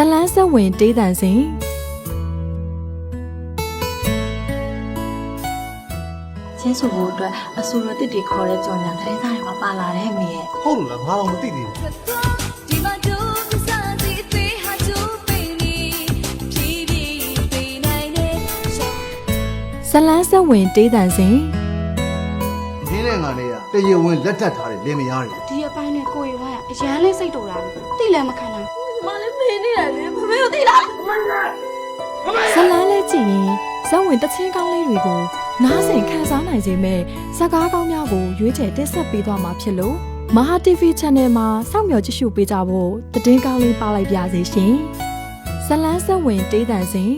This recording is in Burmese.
ဇလန်းဆက်ဝင်တေးတန်စဉ်ချင်းစုဖို့အတွက်အဆူရတစ်တွေခေါ်တဲ့ကြော်ညာသတင်းစာတွေမှာပါလာတဲ့မေရဲ့ဟုတ်လို့လားငါတော့မသိသေးဘူးဒီမှာတို့ကစားစီသေးဟာချိုးပေးနေဖြည်းဖြည်းပေးနိုင်တဲ့ဇလန်းဆက်ဝင်တေးတန်စဉ်နင်းနဲ့ငါနဲ့ကတရေဝင်လက်ထပ်ထားတဲ့လင်မယားတွေဒီအပိုင်းနဲ့ကိုရီဝါကအရန်လေးစိတ်တူတာတိလည်းမခံနိုင် ဇလန်းလေးကြည့်ရင်ဇက်ဝင်တချင်းကောင်းလေးတွေကိုနားဆင်ခံစားနိုင်စေမဲ့ဇာတ်ကားကောင်းများကိုရွေးချယ်တင်ဆက်ပေးသွားမှာဖြစ်လို့မဟာ TV Channel မှာစောင့်မျှော်ကြည့်ရှုပေးကြဖို့တည်င်းကောင်းလေးပါလိုက်ပါစေရှင်ဇလန်းဆက်ဝင်တေးတန်စဉ်